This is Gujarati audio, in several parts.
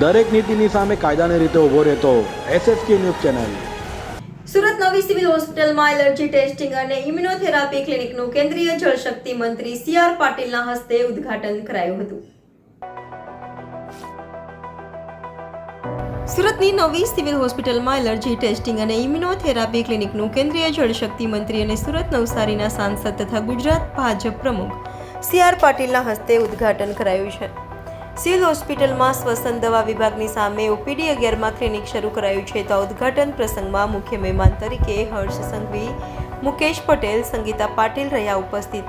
દરેક નીતિની સામે કાયદાની રીતે ઊભો રહેતો એસએસકે ન્યૂઝ ચેનલ. સુરત નવી સિવિલ હોસ્પિટલમાં એલર્જી ટેસ્ટિંગ અને ઇમ્યુનોથેરાપી ક્લિનિકનું કેન્દ્રીય જળશક્તિ મંત્રી સી આર પાટીલના હસ્તે ઉદ્ઘાટન કરાયું હતું. સુરતની નવી સિવિલ હોસ્પિટલમાં એલર્જી ટેસ્ટિંગ અને ઇમ્યુનોથેરાપી ક્લિનિકનું કેન્દ્રીય જળશક્તિ મંત્રી અને સુરત નવસારીના સાંસદ તથા ગુજરાત ભાજપ પ્રમુખ સી આર પાટીલના હસ્તે ઉદ્ઘાટન કરાયું છે. સિવિલ હોસ્પિટલમાં શ્વસન દવા વિભાગની સામે ઓપીડી અગિયારમાં ક્લિનિક શરૂ કરાયું છે તો ઉદ્ઘાટન પ્રસંગમાં મુખ્ય મહેમાન તરીકે હર્ષ સંઘવી, મુકેશ પટેલ, સંગીતા પાટીલ રહ્યા ઉપસ્થિત.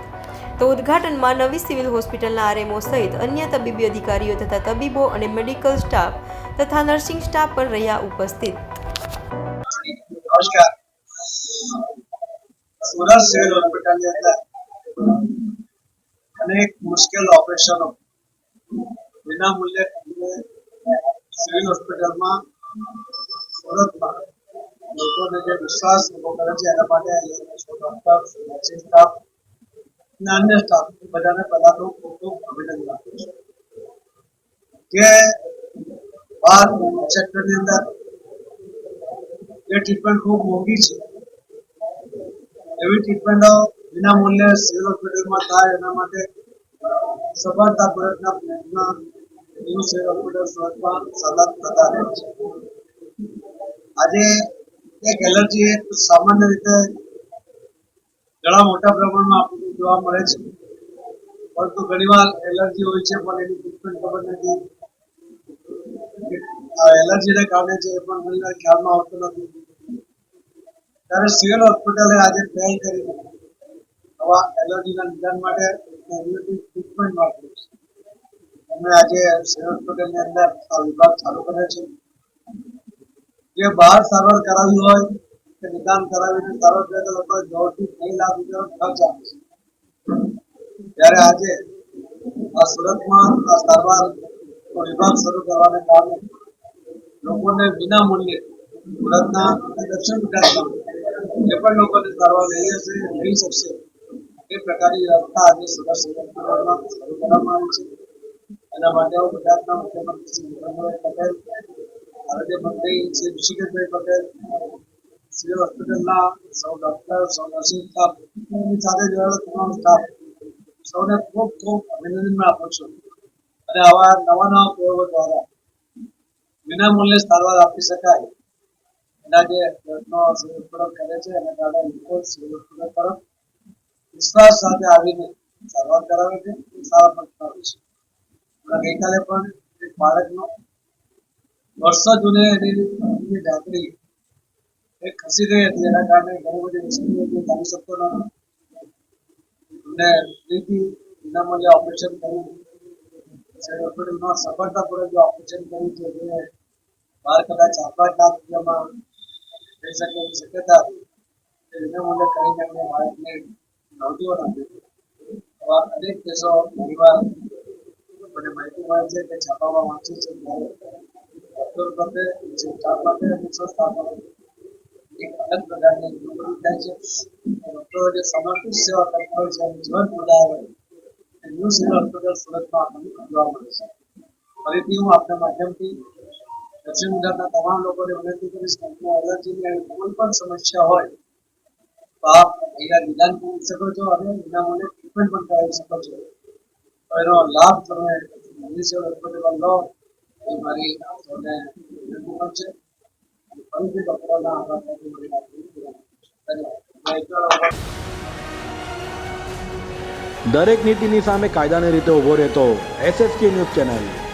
તો ઉદ્ઘાટનમાં નવી સિવિલ હોસ્પિટલના આરએમઓ સહિત અન્ય તબીબી અધિકારીઓ તથા તબીબો અને મેડિકલ સ્ટાફ તથા નર્સિંગ સ્ટાફ પણ રહ્યા ઉપસ્થિત. નમસ્કાર. સુરત સિવિલ હોસ્પિટલની અંદર અનેક મુશ્કેલ ઓપરેશનો વિના મૂલ્યે સિવિલ હોસ્પિટલમાં સુરતમાં લોકોને જે વિશ્વાસ ઊભો કરે છે, એના માટે નર્સિંગ સ્ટાફ અને અન્ય સ્ટાફ બધાને બધાનું ખૂબ ખૂબ અભિનંદન આપું છું. કે બહાર સેક્ટરની અંદર એ ટ્રીટમેન્ટ ખૂબ મોંઘી છે, એવી ટ્રીટમેન્ટો વિના મૂલ્યે સિવિલ હોસ્પિટલમાં થાય, એના માટે સફળતા પ્રયત્ન આજે એક એલર્જી એક સામાન્ય રીતે ઘણા મોટા પ્રમાણમાં આપણને જોવા મળે છે. પરંતુ ઘણીવાર એલર્જી હોય છે, પણ એની ટ્રીટમેન્ટ ખબર નથી. એલર્જીને કારણે છે એ પણ ઘણીવાર ખ્યાલમાં આવતું નથી. ત્યારે સિવિલ હોસ્પિટલે આજે પહેલ કરી આવા એલર્જીના નિદાન માટે ટ્રીટમેન્ટ માટે અમે આજે સિવિલ હોસ્પિટલની અંદર આ વિભાગ ચાલુ કર્યો છે. જે બહાર સારવાર કરાવી હોય, કે નિદાન કરાવીને સારવાર કરે તો લોકો દોઢથી બે લાખ રૂપિયાનો ખર્ચ આપે છે. ત્યારે આજે આ સુરતમાં આ સારવાર વિભાગ શરૂ કરવાને કારણે લોકોને વિના મૂલ્યે સુરતના દક્ષિણ ગુજરાતના જે પણ લોકોને સારવાર લઈ હશે લઈ શકશે, એ પ્રકારની વ્યવસ્થા આજે સુરત શરૂ કરવામાં આવી છે. એના માટે ગુજરાતના મુખ્યમંત્રી શ્રી ભૂપેન્દ્રભાઈ પટેલ આરોગ્ય મંત્રી શ્રી ઋષિકેશભાઈ પટેલ સિવિલ હોસ્પિટલના સૌ ડોક્ટર, સૌ નર્સિંગ સ્ટાફ સાથે જોડાયેલો તમામ સ્ટાફ, સૌને ખૂબ ખૂબ અભિનંદન આપું છું. અને આવા નવા નવા પ્રયોગો દ્વારા વિનામૂલ્યે સારવાર આપી શકાય. એના જે પ્રયત્નો સિવિલ હોસ્પિટલ કરે છે, એના કારણે લોકો સિવિલ હોસ્પિટલ તરફ. વિશ્વાસ સાથે આવીને સારવાર કરાવે છે. સારા પણ છે. ગઈકાલે પણ એક બાળકનો વર્ષો જૂને એની ઢાંકડી એ ખસી ગઈ હતી એના કારણે ઘણી બધી મુશ્કેલીઓ ચાલી શકતો ન. એમને ફરીથી કર્યું હોસ્પિટલમાં સફળતાપૂર્વક ઓપરેશન કર્યું છે, જે બાર રૂપિયામાં શકે એવી શક્યતા હતી એ વિનામૂલ્યે કરીને આવા અનેક કેસો ઘણીવાર છે કે છાપામાં વાંચી છે અબ્દુલ જે સ્ટાફ માટે અને એક અલગ પ્રકારની નોકરી થાય છે. ડૉક્ટરો જે સમર્પિત સેવા કરતા છે જીવન જોડાયા એમનું સેવા હોસ્પિટલ સુરતમાં આપણને જોવા મળે છે. ફરીથી હું આપના માધ્યમથી દક્ષિણ ગુજરાતના તમામ લોકોને વિનંતી કરીશ કે અરજીની આવી કોઈ પણ સમસ્યા હોય, તો આપ અહીંયા નિદાન કરી શકો છો અને વિનામૂલ્યે ટ્રીટમેન્ટ પણ કરાવી શકો છો. એનો લાભ તમે છું. ધન્યવાદ જય હિન્દ. દરેક નીતિની સામે કાયદાની રીતે ઊભો રહેતો એસએસકે ન્યૂઝ ચેનલ